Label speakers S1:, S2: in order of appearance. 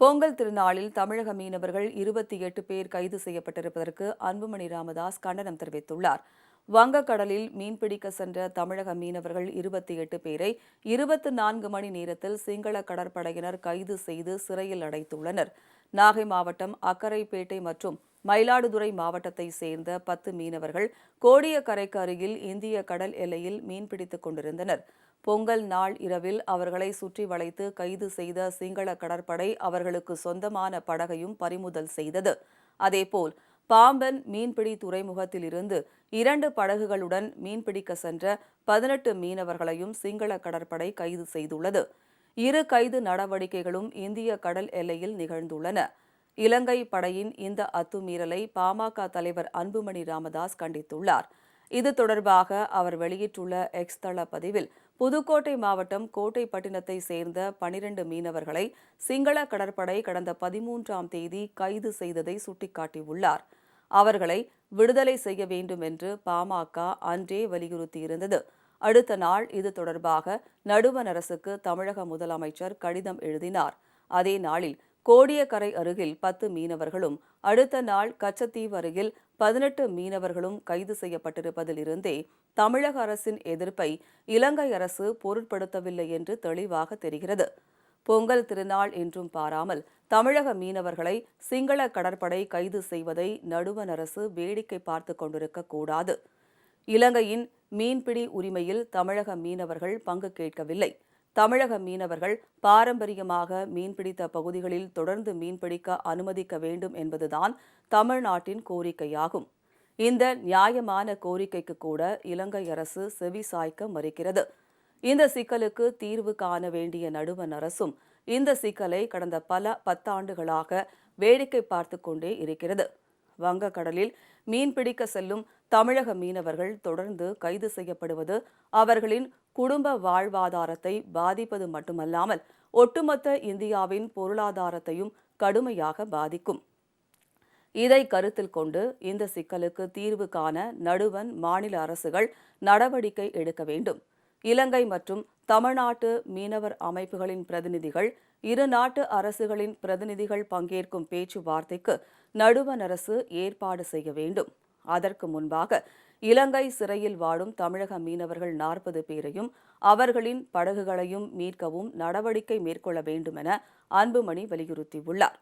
S1: பொங்கல் திருநாளில் தமிழக மீனவர்கள் இருபத்தி எட்டு பேர் கைது செய்யப்பட்டிருப்பதற்கு அன்புமணி ராமதாஸ் கண்டனம் தெரிவித்துள்ளார். வங்கக்கடலில் மீன்பிடிக்க சென்ற தமிழக மீனவர்கள் இருபத்தி எட்டு பேரை இருபத்தி நான்கு மணி நேரத்தில் சிங்கள கடற்படையினர் கைது செய்து சிறையில் அடைத்துள்ளனர். நாகை மாவட்டம் அக்கரைப்பேட்டை மற்றும் மயிலாடுதுறை மாவட்டத்தை சேர்ந்த பத்து மீனவர்கள் கோடியக்கரைக்கு அருகில் இந்திய கடல் எல்லையில் மீன்பிடித்துக் கொண்டிருந்தனர். பொங்கல் நாள் இரவில் அவர்களை சுற்றி வளைத்து கைது செய்த சிங்கள கடற்படை அவர்களுக்கு சொந்தமான படகையும் பறிமுதல் செய்தது. அதேபோல் பாம்பன் மீன்பிடி துறைமுகத்திலிருந்து இரண்டு படகுகளுடன் மீன்பிடிக்க சென்ற பதினெட்டு மீனவர்களையும் சிங்கள கடற்படை கைது செய்துள்ளது. இரு கைது நடவடிக்கைகளும் இந்திய கடல் எல்லையில் நிகழ்ந்துள்ளன. இலங்கை படையின் இந்த அத்துமீறலை பாமக தலைவர் அன்புமணி ராமதாஸ் கண்டித்துள்ளார். இது தொடர்பாக அவர் வெளியிட்டுள்ள எக்ஸ் தள பதிவில் புதுக்கோட்டை மாவட்டம் கோட்டைப்பட்டினத்தை சேர்ந்த பனிரண்டு மீனவர்களை சிங்கள கடற்படை கடந்த பதிமூன்றாம் தேதி கைது செய்ததை சுட்டிக்காட்டியுள்ளார். அவர்களை விடுதலை செய்ய வேண்டும் என்று பாமக அன்றே வலியுறுத்தியிருந்தது. அடுத்த நாள் இது தொடர்பாக நடுவண் அரசுக்கு தமிழக முதலமைச்சர் கடிதம் எழுதினார். அதே நாளில் கோடியக்கரை அருகில் பத்து மீனவர்களும் அடுத்த நாள் கச்சத்தீவு அருகில் பதினெட்டு மீனவர்களும் கைது செய்யப்பட்டிருப்பதில் இருந்தே தமிழக அரசின் எதிர்ப்பை இலங்கை அரசு பொருட்படுத்தவில்லை என்று தெளிவாக தெரிகிறது. பொங்கல் திருநாள் என்றும் பாராமல் தமிழக மீனவர்களை சிங்கள கடற்படை கைது செய்வதை நடுவண் அரசு வேடிக்கை பார்த்து கொண்டிருக்க கூடாது. இலங்கையின் மீன்பிடி உரிமையில் தமிழக மீனவர்கள் பங்கு கேட்கவில்லை. தமிழக மீனவர்கள் பாரம்பரியமாக மீன்பிடித்த பகுதிகளில் தொடர்ந்து மீன்பிடிக்க அனுமதிக்க வேண்டும் என்பதுதான் தமிழ்நாட்டின் கோரிக்கையாகும். இந்த நியாயமான கோரிக்கைக்கு கூட இலங்கை அரசு செவி சாய்க்க மறுக்கிறது. இந்த சிக்கலுக்கு தீர்வு காண வேண்டிய நடுவண் அரசும் இந்த சிக்கலை கடந்த பல பத்தாண்டுகளாக வேடிக்கை பார்த்து கொண்டே இருக்கிறது. வங்கக்கடலில் மீன்பிடிக்க செல்லும் தமிழக மீனவர்கள் தொடர்ந்து கைது செய்யப்படுவது அவர்களின் குடும்ப வாழ்வாதாரத்தை பாதிப்பது மட்டுமல்லாமல் ஒட்டுமொத்த இந்தியாவின் பொருளாதாரத்தையும் கடுமையாக பாதிக்கும். இதை கருத்தில் கொண்டு இந்த சிக்கலுக்கு தீர்வு காண நடுவன் மாநில அரசுகள் நடவடிக்கை எடுக்க வேண்டும். இலங்கை மற்றும் தமிழ்நாட்டு மீனவர் அமைப்புகளின் பிரதிநிதிகள் இரு நாட்டு அரசுகளின் பிரதிநிதிகள் பங்கேற்கும் பேச்சுவார்த்தைக்கு நடுவண் அரசு ஏற்பாடு செய்ய வேண்டும். அதற்கு முன்பாக இலங்கை சிறையில் வாடும் தமிழக மீனவர்கள் நாற்பது பேரையும் அவர்களின் படகுகளையும் மீட்கவும் நடவடிக்கை மேற்கொள்ள வேண்டும் என அன்புமணி வலியுறுத்தியுள்ளார்.